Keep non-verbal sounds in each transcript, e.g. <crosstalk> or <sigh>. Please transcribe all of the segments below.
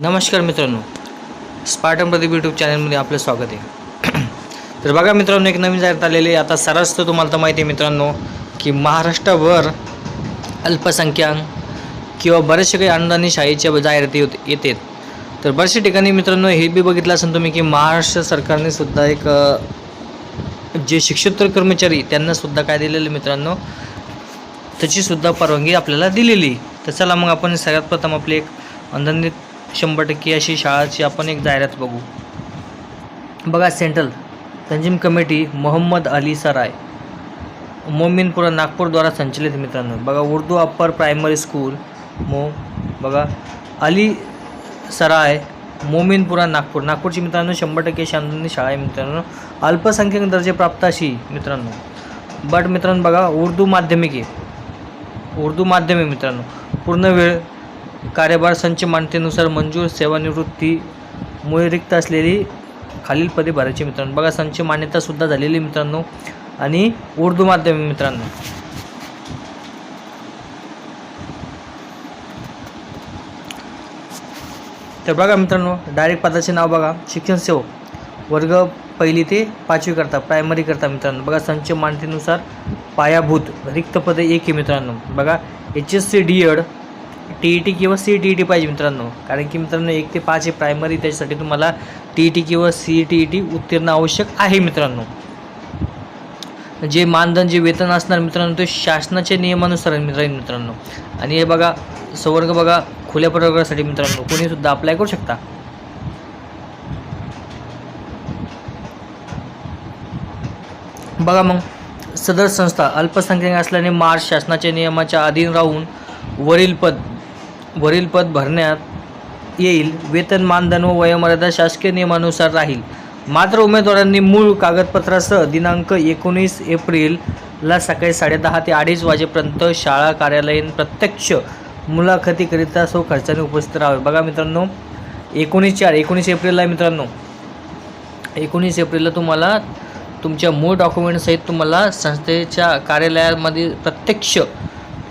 नमस्कार मित्रांनो. Spartan Pradeep YouTube चॅनलमध्ये आपलं स्वागत आहे. <clears throat> तर बघा मित्रांनो एक नवीन जाहिरात आलेली आहे. आता सरस तर तुम्हाला तर माहिती आहे मित्रांनो की महाराष्ट्रभर अल्पसंख्याक किंवा बरेचसे काही अनुदानी शाळेच्या जाहिराती होत येते तर बऱ्याचशा ठिकाणी मित्रांनो हे बी बघितलं असेल तुम्ही की महाराष्ट्र सरकारने सुद्धा एक जे शिक्षोत्तर कर्मचारी त्यांना सुद्धा काय दिलेलं आहे मित्रांनो त्याचीसुद्धा परवानगी आपल्याला दिलेली तर चला मग आपण सगळ्यात प्रथम आपली एक अनुदानित शंभर टक्के अशी शाळाची आपण एक जाहिरात बघू. बघा सेंट्रल तंजीम कमिटी मोहम्मद अली सराय मोमिनपुरा नागपूरद्वारा संचलित मित्रांनो. बघा उर्दू अप्पर प्रायमरी स्कूल मो बघा अली सराय मोमिनपुरा नागपूर. नागपूरची मित्रांनो शंभर टक्के शांतनी शाळा आहे मित्रांनो. अल्पसंख्याक दर्जे प्राप्त अशी मित्रांनो. बट मित्रांनो बघा उर्दू माध्यमिके उर्दू माध्यमिक मित्रांनो. पूर्ण वेळ कार्यभार संच मान्यतेनुसार मंजूर सेवानिवृत्तीमुळे रिक्त असलेली खालील पदे भरायची मित्रांनो. बघा संच मान्यतासुद्धा झालेली मित्रांनो. आणि उर्दू माध्यम मित्रांनो. तर बघा मित्रांनो डायरेक्ट पदाचे नाव बघा. शिक्षण सेवक. वर्ग पहिली ते पाचवी करता प्रायमरी करता मित्रांनो. बघा संच मान्यतेनुसार पायाभूत. रिक्त पदे एक आहे मित्रांनो. बघा H S C D Ed T E T किंवा सी टी ई टी पाहिजे मित्रांनो. कारण की मित्रांनो एक ते पाच हे प्रायमरी त्याच्यासाठी तुम्हाला टी ई टी किंवा सी टी ई टी उत्तीर्ण आवश्यक आहे मित्रांनो. जे मानधन जे वेतन असणार मित्रांनो ते शासनाच्या नियमानुसार आहे मित्रांनो आणि हे बघा संवर्ग बघा खुल्या प्रवर्गासाठी मित्रांनो कोणीसुद्धा अप्लाय करू शकता. बघा मग सदर संस्था अल्पसंख्याक असल्याने मार्च शासनाच्या नियमाच्या अधीन राहून वरील पद वरील पद भरण्यात येईल. वेतन मानधन व वयोमर्यादा शासकीय नियमानुसार राहील. मात्र उमेदवारांनी मूळ कागदपत्रासह दिनांक एकोणीस एप्रिलला सकाळी साडेदहा ते अडीच वाजेपर्यंत शाळा कार्यालयीन प्रत्यक्ष मुलाखतीकरिता सो खर्चाने उपस्थित राहावे. बघा मित्रांनो एकोणीस चार एकोणीस एप्रिलला आहे मित्रांनो. एकोणीस एप्रिलला तुम्हाला तुमच्या मूळ डॉक्युमेंटसहित तुम्हाला संस्थेच्या कार्यालयामध्ये प्रत्यक्ष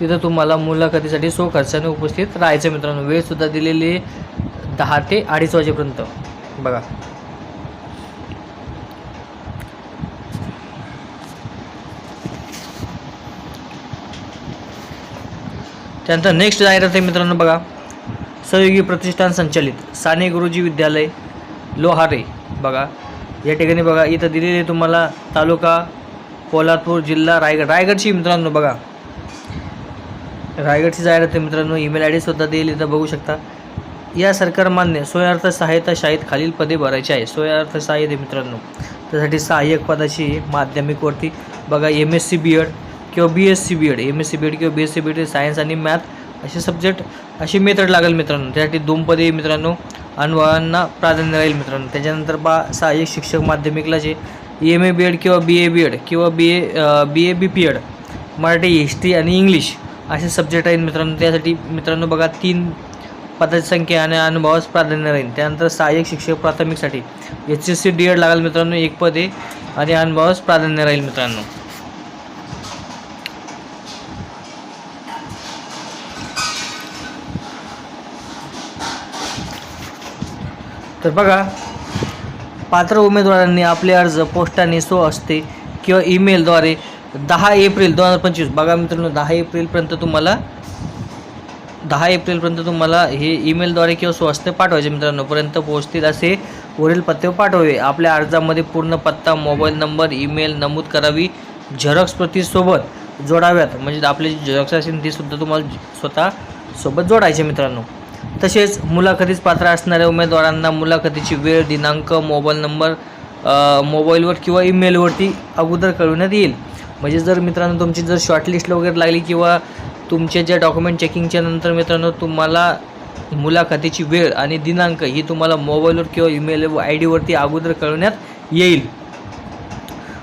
तिथं तुम्हाला मुलाखतीसाठी सो खर्चाने उपस्थित राहायचं मित्रांनो. वेळसुद्धा दिलेली दहा ते अडीच वाजेपर्यंत. बघा. त्यानंतर नेक्स्ट जाहिरात आहे मित्रांनो बघा. सहयोगी प्रतिष्ठान संचालित. साने गुरुजी विद्यालय लोहारे. बघा. या ठिकाणी बघा इथं दिलेले तुम्हाला तालुका कोल्हापूर जिल्हा रायगड. रायगडची मित्रांनो बघा. रायगडची जाहिरात आहे मित्रांनो ईमेल आय डीसुद्धा देईल इथं बघू शकता. या सरकार मान्य स्वयंअर्थ सहायता शाळेत खालील पदे भरायची आहे. स्वयंअर्थ सहाय्यक आहे मित्रांनो. त्यासाठी सहाय्यक पदाची माध्यमिकवरती बघा M S C B Ed किंवा B S C B Ed M S C B Ed किंवा B S C B Ed science आणि मॅथ असे सब्जेक्ट अशी मेथड लागेल मित्रांनो. त्यासाठी दोन पदे मित्रांनो अनुभवांना प्राधान्य राहील मित्रांनो. त्याच्यानंतर बा सहाय्यक शिक्षक माध्यमिकला जे एम ए बी एड किंवा बी ए बी एड किंवा B A B A B P Ed Marathi history आणि इंग्लिश असे सब्जेक्ट आहेत मित्रांनो. त्यासाठी मित्रांनो बघा तीन पदाची संख्या आणि अनुभवास प्राधान्य राहील. त्यानंतर सहाय्यक शिक्षक प्राथमिकसाठी. H S C D Ed लागेल मित्रांनो एक पद आहे आणि अनुभवास प्राधान्य राहील मित्रांनो. तर बघा पात्र उमेदवारांनी आपले अर्ज पोस्टाने सो असते किंवा ईमेलद्वारे दहा एप्रिल दोन हजार पंचवीस. बघा मित्रांनो दहा एप्रिलपर्यंत तुम्हाला दहा एप्रिलपर्यंत तुम्हाला हे ईमेलद्वारे किंवा स्वस्त पाठवायचे मित्रांनो. पर्यंत पोहोचतील असे वरील पत्ते पाठवावे. आपल्या अर्जामध्ये पूर्ण पत्ता मोबाईल नंबर ईमेल नमूद करावी. झेरॉक्स प्रतीसोबत जोडाव्यात. म्हणजे आपली जे झेरॉक्स असेल तीसुद्धा तुम्हाला स्वतः सोबत जोडायचे मित्रांनो. तसेच मुलाखतीस पात्र असणाऱ्या उमेदवारांना मुलाखतीची वेळ दिनांक मोबाईल नंबर मोबाईलवर किंवा ईमेलवरती अगोदर कळवण्यात येईल. म्हणजे जर मित्रांनो तुमची जर शॉर्टलिस्ट वगैरे लागली किंवा तुमच्या ज्या डॉक्युमेंट चेकिंगच्या नंतर मित्रांनो तुम्हाला मुलाखतीची वेळ आणि दिनांक ही तुम्हाला मोबाईलवर किंवा ईमेल आय डीवरती अगोदर कळवण्यात येईल.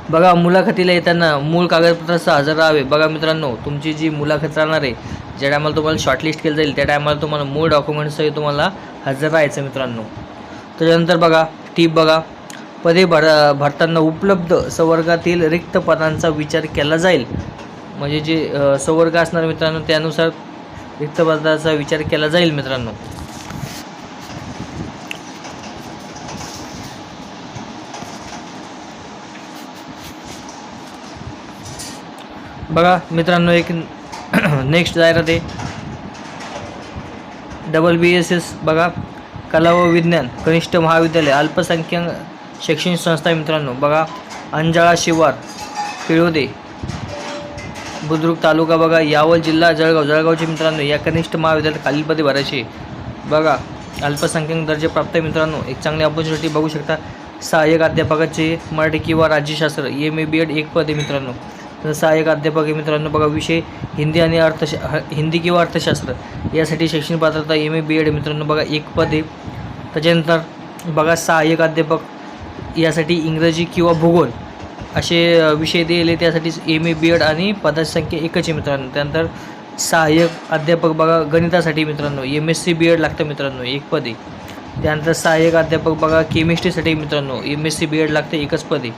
बघा मुलाखतीला येताना मूळ कागदपत्रासह हजर राहावे. बघा मित्रांनो तुमची जी मुलाखत राहणार आहे ज्या टायमाला तुम्हाला शॉर्टलिस्ट केलं जाईल त्या टायमाला तुम्हाला मूळ डॉक्युमेंट्सही तुम्हाला हजर राहायचं मित्रांनो. त्याच्यानंतर बघा टीप बघा. पदे भर भरताना उपलब्ध संवर्गातील रिक्त पदांचा विचार केला जाईल. म्हणजे जे संवर्ग असणार मित्रांनो त्यानुसार रिक्त पदाचा विचार केला जाईल मित्रांनो. बघा मित्रांनो एक <clears throat> नेक्स्ट जाहिरात आहे. डबल बी एस एस बघा. कला व विज्ञान कनिष्ठ महाविद्यालय अल्पसंख्याक शैक्षणिक संस्था मित्रांनो. बघा अंजाळा शिवार पिळोदे बुद्रुक तालुका बघा यावल जिल्हा जळगाव. जळगावचे मित्रांनो या कनिष्ठ महाविद्यालयात खालील पदे बघा अल्पसंख्याक दर्जे प्राप्त मित्रांनो. एक चांगली ऑपॉर्च्युनिटी बघू शकता. सहाय्यक अध्यापकाचे मराठी किंवा राज्यशास्त्र. एम ए बी एड एक पद मित्रांनो. सहाय्यक अध्यापक मित्रांनो. बघा विषय हिंदी आणि अर्थशा हिंदी किंवा अर्थशास्त्र. यासाठी शैक्षणिक पात्रता एम ए बी एड मित्रांनो. बघा एक पद आहे. त्याच्यानंतर बघा सहाय्यक अध्यापक यासाठी इंग्रजी किंवा भूगोल असे विषय दिले त्यासाठी एम ए बी एड आणि पदाची संख्या एकच आहे मित्रांनो. त्यानंतर सहाय्यक अध्यापक बघा गणितासाठी मित्रांनो. M S C B Ed लागतं मित्रांनो एक पद. आहे त्यानंतर सहाय्यक अध्यापक बघा केमिस्ट्रीसाठी मित्रांनो M S C B Ed लागते एकच पद. आहे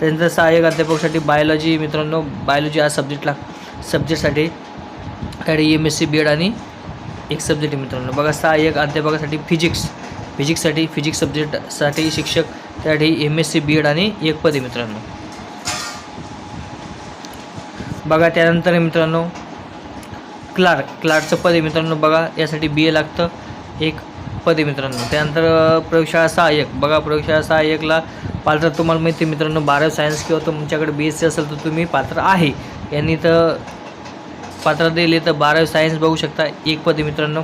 त्यानंतर सहाय्यक अध्यापकासाठी बायोलॉजी मित्रांनो. बायोलॉजी हा सब्जेक्ट लाग सब्जेक्टसाठी त्यासाठी M S C B Ed आणि एक सब्जेक्ट आहे मित्रांनो. बघा सहाय्यक अध्यापकासाठी फिजिक्स फिजिक्ससाठी फिजिक्स सब्जेक्टसाठी शिक्षक त्यासाठी M S C B Ed आणि एक पद आहे मित्रांनो. बघा त्यानंतर मित्रांनो क्लार्क क्लार्कचं पद आहे मित्रांनो बघा यासाठी बी ए लागतं एक पद आहे मित्रांनो. त्यानंतर प्रयोगशाळा सहाय्यक. बघा प्रयोगशाळा सहाय्यकला पात्र तुम्हाला माहिती मित्रांनो बारावी सायन्स किंवा तुमच्याकडे बी एस सी असेल तर तुम्ही पात्र आहे. यांनी तर पात्र दिले तर बारावी सायन्स बघू शकता एक पद आहे मित्रांनो.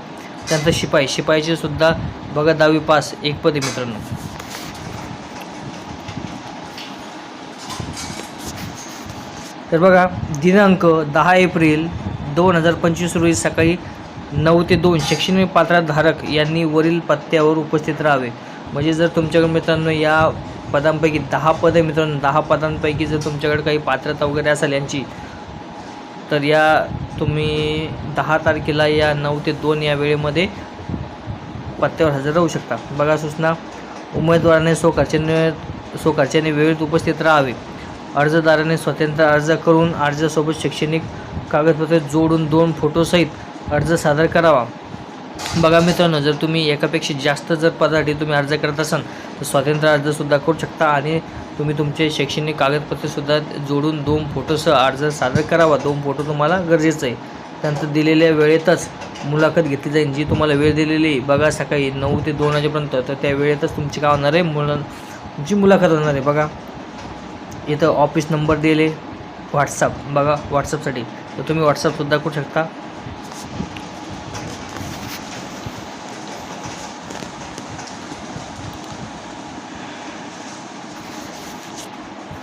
त्यानंतर शिपाई. शिपाईचे सुद्धा बघा दहावी पास एक पद आहे मित्रांनो. तर बघा दिनांक दहा एप्रिल दोन हजार पंचवीस रोजी सकाळी नऊ ते दोन शैक्षणिक पात्रधारक यांनी वरील पत्त्यावर उपस्थित राहावे. म्हणजे जर तुमच्याकडे मित्रांनो या पदांपैकी दहा पद मित्रांनो दहा पदांपैकी जर तुमच्याकडे काही पात्रता वगैरे असेल यांची तर या तुम्ही दहा तारखेला या नऊ ते दोन या वेळेमध्ये पत्त्यावर हजर राहू शकता. बघा सूचना. उमेदवाराने स्वखर्चाने स्वखर्चाने वेळेत उपस्थित राहावे. अर्जदाराने स्वतंत्र अर्ज करून अर्जासोबत शैक्षणिक कागदपत्रे जोडून दोन फोटोसहित अर्ज सादर करावा. बघा मित्रांनो जर तुम्ही एकापेक्षा जास्त जर पदासाठी तुम्ही अर्ज करत असाल तर स्वातंत्र्य अर्जसुद्धा करू शकता आणि तुम्ही तुमचे शैक्षणिक कागदपत्रेसुद्धा जोडून दोन फोटोसह अर्ज सादर करावा. दोन फोटो तुम्हाला गरजेचं आहे. त्यानंतर दिलेल्या वेळेतच मुलाखत घेतली जाईल जी तुम्हाला वेळ दिलेली आहे. बघा सकाळी नऊ ते दोन वाजेपर्यंत तर त्या वेळेतच तुमची काय होणार आहे? मुलं तुमची मुलाखत होणार आहे. बघा. इथं ऑफिस नंबर दिले व्हॉट्सअप बघा व्हॉट्सअपसाठी तर तुम्ही व्हॉट्सअपसुद्धा करू शकता.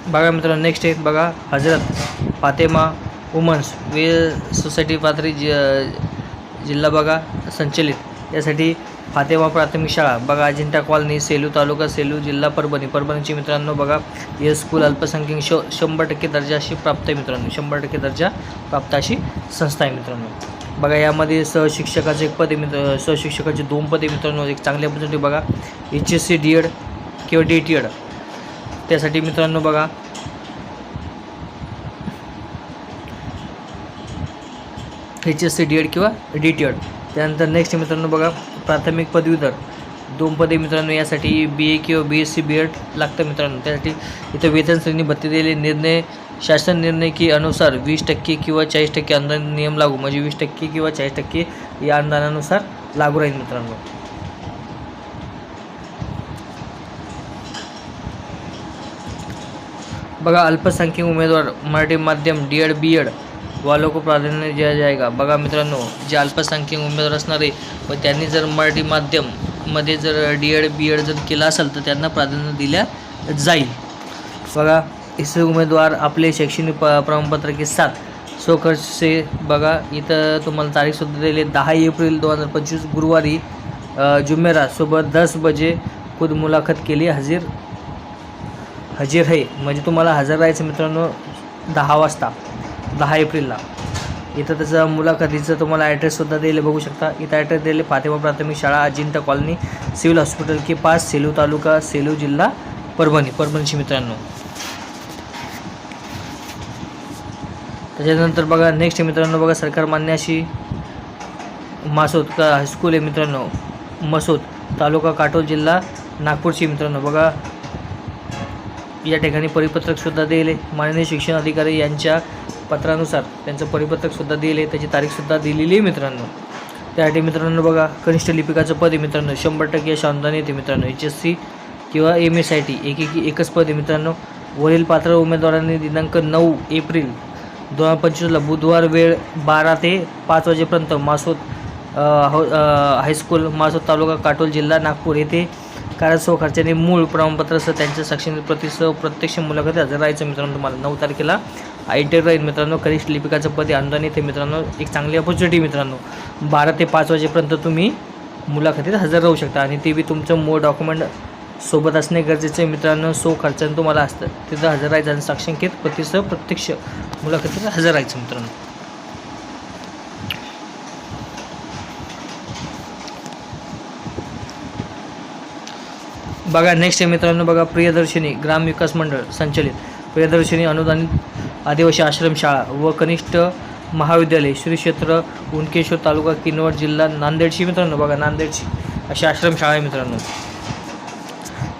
बघा मित्रांनो नेक्स्ट आहे. बघा हजरत फातेमा वुमन्स वे सोसायटी पाथरी जि जिल्हा बघा संचलित. यासाठी फातेबा प्राथमिक शाळा. बघा अजिंठा कॉलनी सेलू तालुका सेलू जिल्हा परभणी. परभणीचे मित्रांनो बघा हे स्कूल अल्पसंख्याक श शंभर टक्के दर्जा अशी प्राप्त आहे मित्रांनो. शंभर टक्के दर्जा प्राप्त अशी संस्था आहे मित्रांनो. बघा यामध्ये सहशिक्षकाचे एक पद मित्र सहशिक्षकाचे दोन पदे मित्रांनो. एक चांगल्या पद्धती बघा H S C D Ed किंवा डी टी एड त्यासाठी मित्रांनो बघा H S C D Ed किंवा डी टी एड त्यानंतर नेक्स्ट मित्रांनो बघा प्राथमिक पदवीधर दोन पदे मित्रांनो यासाठी बी ए किंवा B S C B Ed लागतं मित्रांनो. त्यासाठी इथं वेतन श्रेणी भत्ती दिलेले निर्णय शासन निर्णय की अनुसार वीस टक्के किंवा चाळीस टक्के अनुदान नियम लागू म्हणजे वीस टक्के किंवा चाळीस टक्के या अनुदानानुसार लागू राहील मित्रांनो. बघा अल्पसंख्याक उमेदवार मराठी माध्यम डी एड बी एड वालों को प्राधान्य दिया जाएगा. बघा मित्रांनो जे अल्पसंख्याक उमेदवार असणार आहे व त्यांनी जर मराठी माध्यममध्ये जर डी एड बी एड जर केला असेल तर त्यांना प्राधान्य दिल्या जाईल. बघा इसे उमेदवार आपले शैक्षणिक प प्रमाणपत्र के साथ स्वखर्च से बघा इथं तुम्हाला तारीखसुद्धा दिली दहा एप्रिल दोन हजार पंचवीस गुरुवारी जुमेरा सोबत सुबह दस बजे खुद मुलाखत केली. हजीर हजीर आहे म्हणजे तुम्हाला हजर राहायचं मित्रांनो दहा वाजता. दहा एप्रिलला. इथं त्याचं मुलाखतीचं तुम्हाला ॲड्रेससुद्धा दिले बघू शकता इथं ॲड्रेस दिले फातेमा प्राथमिक शाळा अजिंठा कॉलनी सिव्हिल हॉस्पिटल के पास सेलू तालुका सेलू जिल्हा परभणी. परभणीशी मित्रांनो. त्याच्यानंतर बघा नेक्स्ट मित्रांनो बघा सरकार मान्य अशी मासोद का हायस्कूल आहे मित्रांनो. मसोद तालुका काटोल जिल्हा नागपूरची मित्रांनो. बघा या ठिकाणी परिपत्रकसुद्धा दिले माननीय शिक्षण अधिकारी यांच्या पत्रानुसार त्यांचं परिपत्रकसुद्धा दिले आहे त्याची तारीखसुद्धा दिलेली आहे मित्रांनो. त्यासाठी मित्रांनो बघा कनिष्ठ लिपिकाचं पद आहे मित्रांनो. शंभर टक्के यश येते मित्रांनो. एच एस सी किंवा एम एस आय टी एक एकच पद आहे मित्रांनो. वरील पात्र उमेदवारांनी दिनांक नऊ एप्रिल दोन हजार पंचवीसला बुधवार वेळ बारा ते पाच वाजेपर्यंत मासोद हो, हायस्कूल मासोद तालुका काटोल जिल्हा नागपूर येथे कार्यासह खर्चाने मूळ प्रमाणपत्रासह त्यांच्या साक्षी प्रतीसह प्रत्यक्ष मुलाखती हजर राहायचं मित्रांनो तुम्हाला. नऊ तारखेला इंटरव्ह्यू राहील मित्रांनो. कनिष्ठ लिपिकाचं पद अनुदान येते मित्रांनो एक चांगली ऑपॉर्च्युनिटी मित्रांनो. बारा ते पाच वाजेपर्यंत तुम्ही मुलाखतीत हजर राहू शकता आणि ते बी तुमचं मूळ डॉक्युमेंट सोबत असणे गरजेचं आहे मित्रांनो. सो खर्चाने तुम्हाला असतं. तिथं हजर राहायचं आणि साक्षांकित प्रतिसह प्रत्यक्ष मुलाखतीत हजर राहायचं मित्रांनो. बघा नेक्स्ट आहे मित्रांनो बघा प्रियदर्शिनी ग्रामविकास मंडळ संचलित. प्रियदर्शिनी अनुदानित आदिवासी आश्रमशाळा व कनिष्ठ महाविद्यालय श्री क्षेत्र उनकेश्वर तालुका किनवट जिल्हा नांदेडशी मित्रांनो. बघा नांदेडशी अशी आश्रमशाळा आहे मित्रांनो.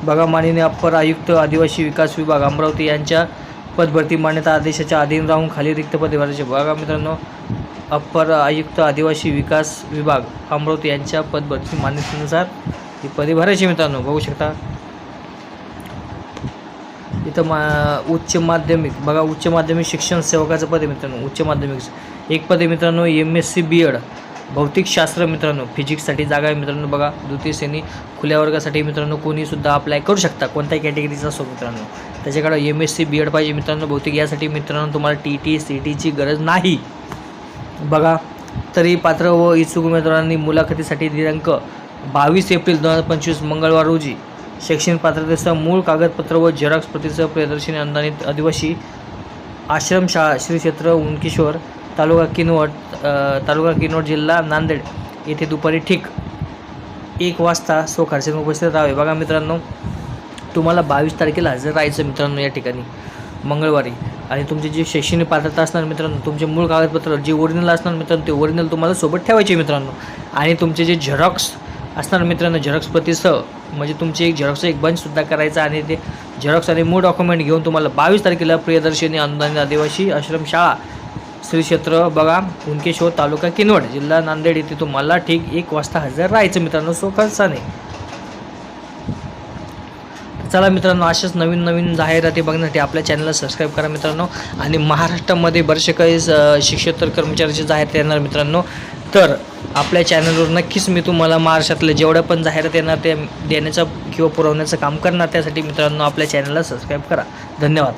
बघा माननीय अप्पर आयुक्त आदिवासी विकास विभाग अमरावती यांच्या पदभरती मान्यता आदेशाच्या अधीन राहून खाली रिक्त पदे भरायचे. बघा मित्रांनो अप्पर आयुक्त आदिवासी विकास विभाग अमरावती यांच्या पदभरती मान्यतेनुसार ही पदे भरायची मित्रांनो बघू शकता. इथं मा उच्च माध्यमिक बघा उच्च माध्यमिक शिक्षण सेवकाचं पद आहे मित्रांनो उच्च माध्यमिक एक पद आहे मित्रांनो M S C B Ed भौतिकशास्त्र मित्रांनो फिजिक्ससाठी जागा आहे मित्रांनो बघा द्वितीय श्रेणी खुल्या वर्गासाठी मित्रांनो कोणीसुद्धा अप्लाय करू शकता कोणत्याही कॅटेगरीचा असो मित्रांनो. त्याच्याकडं M S C B Ed पाहिजे मित्रांनो भौतिक यासाठी मित्रांनो तुम्हाला टी टी सी टीची गरज नाही. बघा तरी पात्र व इच्छुक उमेदवारांनी मुलाखतीसाठी दिनांक बावीस एप्रिल दोन हजार पंचवीस मंगळवार रोजी शैक्षणिक पात्रतेसह मूळ कागदपत्र व झेरॉक्स प्रतीसह प्रदर्शनी अनुदानित आदिवासी आश्रमशाळा श्री क्षेत्र उनकिशोर तालुका किनवट तालुका किनवट जिल्हा नांदेड येथे दुपारी ठीक एक वाजता सो खर्चाने उपस्थित राहावे. बघा मित्रांनो तुम्हाला बावीस तारखेला हजर राहायचं मित्रांनो या ठिकाणी मंगळवारी. आणि तुमची जी शैक्षणिक पात्रता असणार मित्रांनो तुमचे मूळ कागदपत्र जे ओरिजिनल असणार मित्रांनो ते ओरिजिनल तुम्हाला सोबत ठेवायचे मित्रांनो. आणि तुमचे जे झेरॉक्स असणार मित्रांनो झेरॉक्स प्रतीसह म्हणजे तुमची एक झेरॉक्सचा एक बंचसुद्धा करायचा आणि ते झेरॉक्स आणि मूळ डॉक्युमेंट घेऊन तुम्हाला बावीस तारखेला प्रियदर्शनी अनुदानित आदिवासी आश्रमशाळा श्री क्षेत्र बघा उनकेश्वर तालुका किनवट जिल्हा नांदेड येथे तुम्हाला ठीक एक वाजता हजर राहायचं मित्रांनो सो खर्चाने चला मित्रांनो अशाच नवीन नवीन जाहिराती बघण्यासाठी आपल्या चॅनलला सबस्क्राईब करा मित्रांनो. आणि महाराष्ट्रामध्ये बरेचसे काही अ, शिक्षेतर कर्मचाऱ्याची जाहिरात येणार मित्रांनो. तर आपल्या चॅनलवर नक्कीच मी तुम्हाला महाराष्ट्रातल्या जेवढ्या पण जाहिरात येणार ते देण्याचं किंवा पुरवण्याचं काम करणार त्यासाठी मित्रांनो आपल्या चॅनलला सबस्क्राईब करा. धन्यवाद.